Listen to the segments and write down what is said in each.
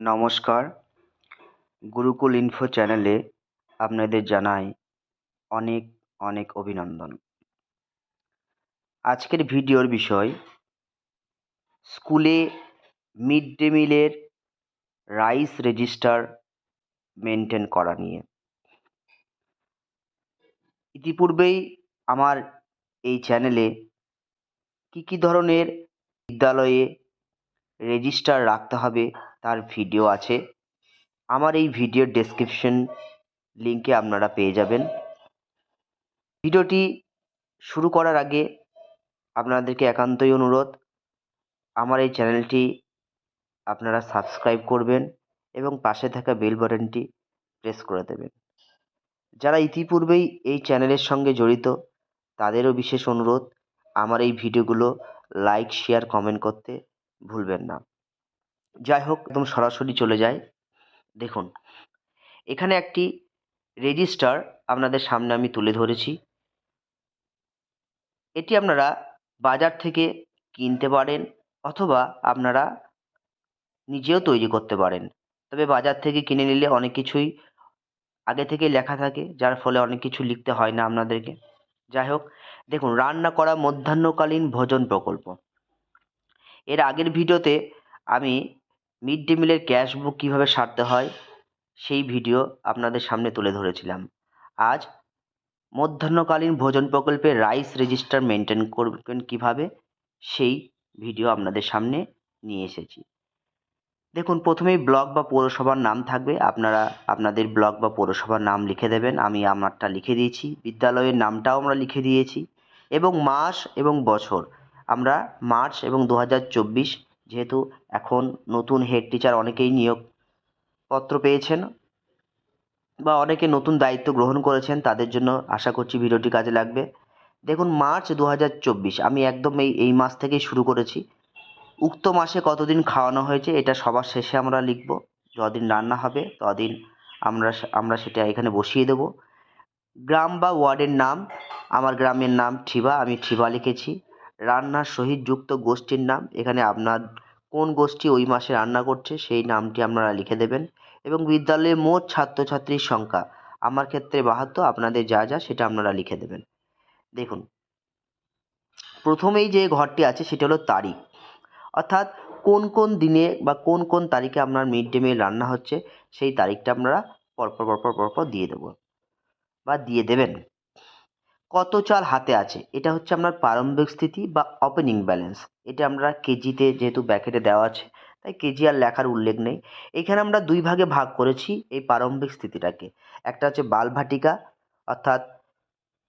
নমস্কার। গুরুকুল ইনফো চ্যানেলে আপনাদের জানাই অনেক অনেক অভিনন্দন। আজকের ভিডিওর বিষয়, স্কুলে মিড ডে মিলের রাইস রেজিস্টার মেনটেন করা নিয়ে। ইতিপূর্বেই আমার এই চ্যানেলে কী কী ধরনের বিদ্যালয়ে রেজিস্টার রাখতে হবে তার ভিডিও আছে। আমার এই ভিডিওর ডেসক্রিপশন লিঙ্কে আপনারা পেয়ে যাবেন। ভিডিওটি শুরু করার আগে আপনাদেরকে একান্তই অনুরোধ, আমার এই চ্যানেলটি আপনারা সাবস্ক্রাইব করবেন এবং পাশে থাকা বেল বাটনটি প্রেস করে দেবেন। যারা ইতিপূর্বেই এই চ্যানেলের সঙ্গে জড়িত, তাদেরও বিশেষ অনুরোধ, আমার এই ভিডিওগুলো লাইক শেয়ার কমেন্ট করতে ভুলবেন না। যাই হোক, একদম সরাসরি চলে যায় দেখুন, এখানে একটি রেজিস্টার আপনাদের সামনে আমি তুলে ধরেছি। এটি আপনারা বাজার থেকে কিনতে পারেন অথবা আপনারা নিজেও তৈরি করতে পারেন। তবে বাজার থেকে কিনে নিলে অনেক কিছুই আগে থেকেই লেখা থাকে, যার ফলে অনেক কিছু লিখতে হয় না আপনাদেরকে। যাই হোক, দেখুন, রান্না করা মধ্যাহ্নকালীন ভোজন প্রকল্প। এর আগের ভিডিওতে আমি মিড ডে মিলের ক্যাশ বুক কীভাবে সারতে হয়, সেই ভিডিও আপনাদের সামনে তুলে ধরেছিলাম। আজ মধ্যাহ্নকালীন ভোজন প্রকল্পে রাইস রেজিস্টার মেনটেন করবেন কীভাবে, সেই ভিডিও আপনাদের সামনে নিয়ে এসেছি। দেখুন, প্রথমেই ব্লক বা পৌরসভার নাম থাকবে। আপনারা, আপনাদের ব্লক বা পৌরসভার নাম লিখে দেবেন। আমি আমারটা লিখে দিয়েছি। বিদ্যালয়ের নামটাও আমরা লিখে দিয়েছি। এবং মাস এবং বছর, আমরা মার্চ এবং দু হাজার চব্বিশ যেহেতু এখন নতুন হেড টিচার অনেকেই নিয়োগপত্র পেয়েছেন বা অনেকে নতুন দায়িত্ব গ্রহণ করেছেন, তাদের জন্য আশা করছি ভিডিওটি কাজে লাগবে। দেখুন, মার্চ দু হাজার চব্বিশ, আমি একদম এই এই মাস থেকেই শুরু করেছি। উক্ত মাসে কতদিন খাওয়ানো হয়েছে এটা সবার শেষে আমরা লিখব। যদিন রান্না হবে, তদিন আমরা আমরা সেটা এখানে বসিয়ে দেব। গ্রাম বা ওয়ার্ডের নাম, আমার গ্রামের নাম ঠিবা, আমি ঠিবা লিখেছি। রান্নার সহিত যুক্ত গোষ্ঠীর নাম। এখানে আপনার কোন গোষ্ঠী ওই মাসে রান্না করছে সেই নামটি আপনারা লিখে দেবেন। এবং বিদ্যালয়ে মোট ছাত্রছাত্রীর সংখ্যা, আমার ক্ষেত্রে বাহাত্তর, আপনাদের যা যা, সেটা আপনারা লিখে দেবেন। দেখুন, প্রথমেই যে ঘরটি আছে সেটা হলো তারিখ। অর্থাৎ কোন কোন দিনে বা কোন কোন তারিখে আপনার মিড ডে মিল রান্না হচ্ছে, সেই তারিখটা আপনারা পরপর পরপর পরপর দিয়ে দেবো। বা দিয়ে দেবেন। কত চাল হাতে আছে? এটা হচ্ছে আপনার প্রারম্ভিক স্থিতি বা ওপেনিং ব্যালেন্স এটা আমরা কেজিতে যেহেতু ব্যাকেটে দেওয়া আছে, তাই কেজি আর লেখার উল্লেখ নেই। এখানে আমরা দুই ভাগে ভাগ করেছি এই প্রারম্ভিক স্থিতিটাকে। একটা হচ্ছে বালভাটিকা অর্থাৎ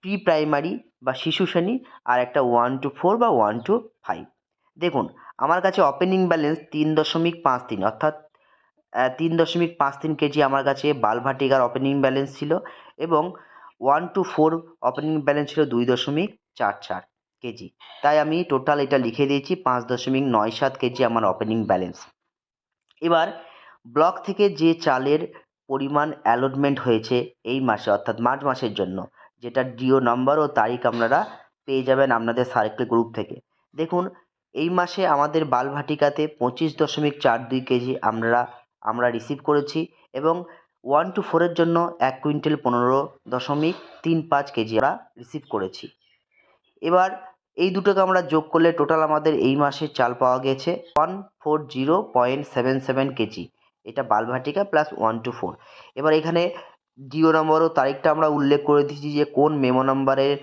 প্রি প্রাইমারি বা শিশু শ্রেণি, আর একটা ওয়ান টু ফোর বা ওয়ান টু ফাইভ দেখুন, আমার কাছে ওপেনিং ব্যালেন্স তিন দশমিক পাঁচ তিন, অর্থাৎ তিন দশমিক পাঁচ তিন কেজি আমার কাছে বালভাটিকার ওপেনিং ব্যালেন্স ছিল এবং one two four opening balance ছিল দুই দশমিক চার চার কেজি। তাই আমি টোটাল এটা লিখে দিয়েছি পাঁচ দশমিক নয় সাত কেজি আমার ওপেনিং ব্যালেন্স। এবার ব্লক থেকে যে চালের পরিমাণ অ্যালটমেন্ট হয়েছে এই মাসে, অর্থাৎ মার্চ মাসের জন্য, যেটা ডিও নম্বর ও তারিখ আপনারা পেয়ে যাবেন আপনাদের সার্কেল গ্রুপ থেকে। দেখুন, এই মাসে আমাদের বালভাটিকাতে পঁচিশ দশমিক চার দুই কেজি আমরা আমরা রিসিভ করেছি এবং ওয়ান টু ফোরের জন্য এক কুইন্টাল পনেরো দশমিক তিন পাঁচ কেজি আমরা রিসিভ করেছি। এবার এই দুটোকে আমরা যোগ করলে টোটাল আমাদের এই মাসে চাল পাওয়া গেছে one four zero point seven seven KG. এটা Balvatika plus one two four এবার এখানে জিও নম্বর ও তারিখটা আমরা উল্লেখ করে দিয়েছি যে কোন মেমো নাম্বারের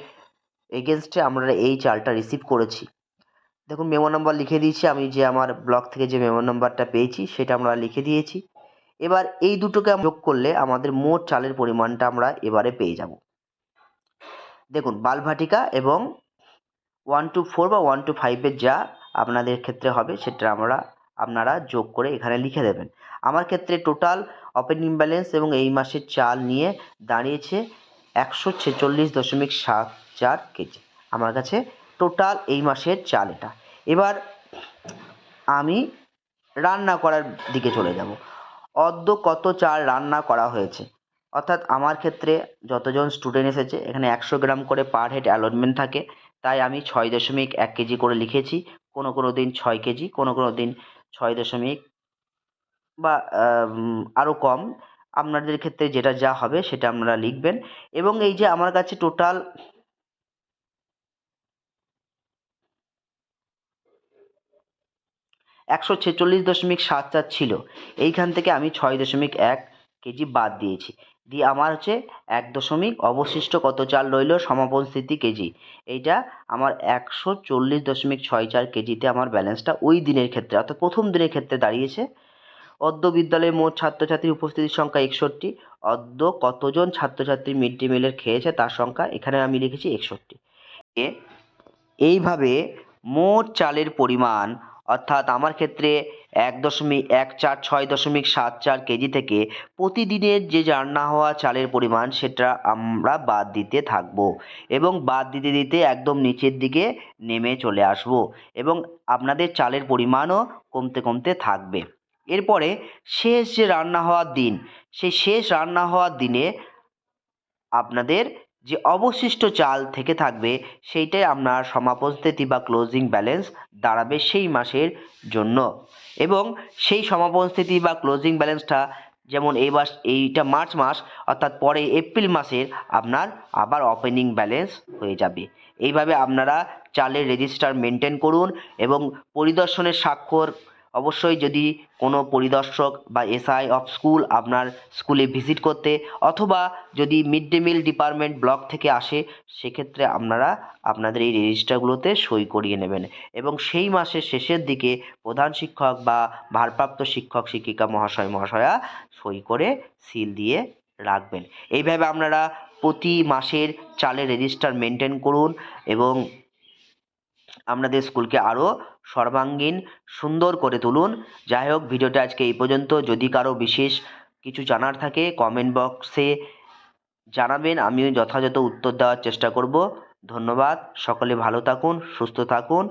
এগেনস্টে আমরা এই চালটা রিসিভ করেছি। দেখুন, মেমো নাম্বার লিখে দিয়েছি। আমি যে আমার ব্লক থেকে যে মেমো নাম্বারটা পেয়েছি, সেটা আমরা লিখে দিয়েছি। এবার এই দুটোকে যোগ করলে আমাদের মোট চালের পরিমাণটা আমরা এবারে পেয়ে যাব। দেখুন বালভাটিকা এবং ওয়ান টু ফোর বা ওয়ান টু ফাইভের যা আপনাদের ক্ষেত্রে হবে সেটা আমরা আপনারা যোগ করে এখানে লিখে দেবেন। আমার ক্ষেত্রে টোটাল ওপেনিং ব্যালেন্স এবং এই মাসের চাল নিয়ে দাঁড়িয়েছে একশো ছেচল্লিশ দশমিক সাত চার কেজি। আমার কাছে টোটাল এই মাসের চাল এটা। এবার আমি রান্না করার দিকে চলে যাব। অদ্য কত চাল রান্না করা হয়েছে? অর্থাৎ আমার ক্ষেত্রে যতজন স্টুডেন্ট এসেছে, এখানে একশো গ্রাম করে পার হেড অ্যালটমেন্ট থাকে। তাই আমি ছয় দশমিক এক কেজি করে লিখেছি। কোনো কোনো দিন ছয় কেজি, কোনো কোনো দিন ছয় দশমিক বা আরও কম। আপনাদের ক্ষেত্রে যেটা যা হবে সেটা আপনারা লিখবেন। এবং এই যে আমার কাছে টোটাল একশো ছেচল্লিশ দশমিক সাত চার ছিল। এইখান থেকে আমি ছয় দশমিক এক কেজি বাদ দিয়েছি। দিয়ে আমার হচ্ছে এক দশমিক অবশিষ্ট কত চাল রইল? সমাপন স্থিতি কেজি। এইটা আমার একশো চল্লিশ দশমিক ছয় চার কেজিতে আমার ব্যালেন্সটা ওই দিনের ক্ষেত্রে, অর্থাৎ প্রথম দিনের ক্ষেত্রে দাঁড়িয়েছে। অদ্য বিদ্যালয়ে মোট ছাত্রছাত্রীর উপস্থিতির সংখ্যা একষট্টি। অদ্য কতজন ছাত্রছাত্রী মিড ডে মিলের খেয়েছে তার সংখ্যা এখানে আমি লিখেছি একষট্টি। এইভাবে মোট চালের পরিমাণ অর্থাৎ আমার ক্ষেত্রে এক দশমিক এক চার ছয় দশমিক সাত চার কেজি থেকে প্রতিদিনের যে রান্না হওয়া চালের পরিমাণ সেটা আমরা বাদ দিতে থাকব এবং বাদ দিতে দিতে একদম নিচের দিকে নেমে চলে আসব এবং আপনাদের চালের পরিমাণও কমতে কমতে থাকবে। এরপরে শেষ যে রান্না হওয়ার দিন, সেই শেষ রান্না হওয়ার দিনে আপনাদের যে অবশিষ্ট চাল থেকে থাকবে, সেইটাই আপনার সমাপন স্থিতি বা ক্লোজিং ব্যালেন্স দাঁড়াবে সেই মাসের জন্য। এবং সেই সমাপন স্থিতি বা ক্লোজিং ব্যালেন্সটা যেমন এই মাস, এইটা মার্চ মাস, অর্থাৎ পরে এপ্রিল মাসের আপনার আবার ওপেনিং ব্যালেন্স হয়ে যাবে। এইভাবে আপনারা চালের রেজিস্টার মেনটেন করুন এবং পরিদর্শনের স্বাক্ষর অবশ্যই যদি কোনো পরিদর্শক বা এসআই অফ স্কুল আপনার স্কুলে ভিজিট করতে অথবা যদি mid day meal department block থেকে আসে, সেক্ষেত্রে আপনারা আপনাদের এই রেজিস্টারগুলোতে সই করিয়ে নেবেন। এবং সেই মাসের শেষের দিকে প্রধান শিক্ষক বা ভারপ্রাপ্ত শিক্ষক, শিক্ষিকা মহাশয়, মহাশয়া সই করে সিল দিয়ে রাখবেন। এইভাবে আপনারা প্রতি মাসের চালের রেজিস্টার মেনটেন করুন এবং আপনাদের স্কুলকে আরও সর্বাঙ্গীন, সুন্দর করে তুলুন। যাই হোক, ভিডিওটা আজকে এই পর্যন্ত। যদি কারও বিশেষ কিছু জানার থাকে কমেন্ট বক্সে জানাবেন। আমি যথাযথ উত্তর দেওয়ার চেষ্টা করব। ধন্যবাদ। সকলে ভালো থাকুন, সুস্থ থাকুন।